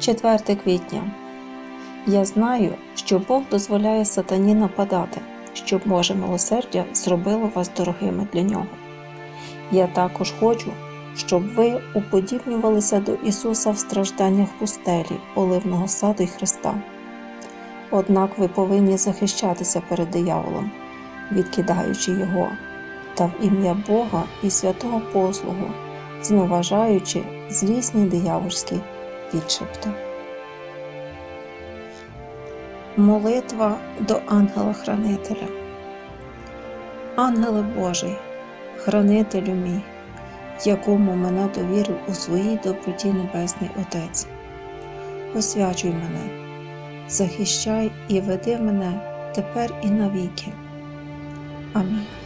4 квітня. Я знаю, що Бог дозволяє сатані нападати, щоб Боже милосердя зробило вас дорогими для нього. Я також хочу, щоб ви уподібнювалися до Ісуса в стражданнях пустелі, оливного саду й Христа. Однак ви повинні захищатися перед дияволом, відкидаючи його, та в ім'я Бога і святого послугу, зневажаючи злісні диявольські підшепти. Молитва до ангела-хранителя. Ангеле Божий, хранителю мій, якому мене довірив у своїй доброті Небесний Отець. Освячуй мене, захищай і веди мене тепер і навіки. Амінь.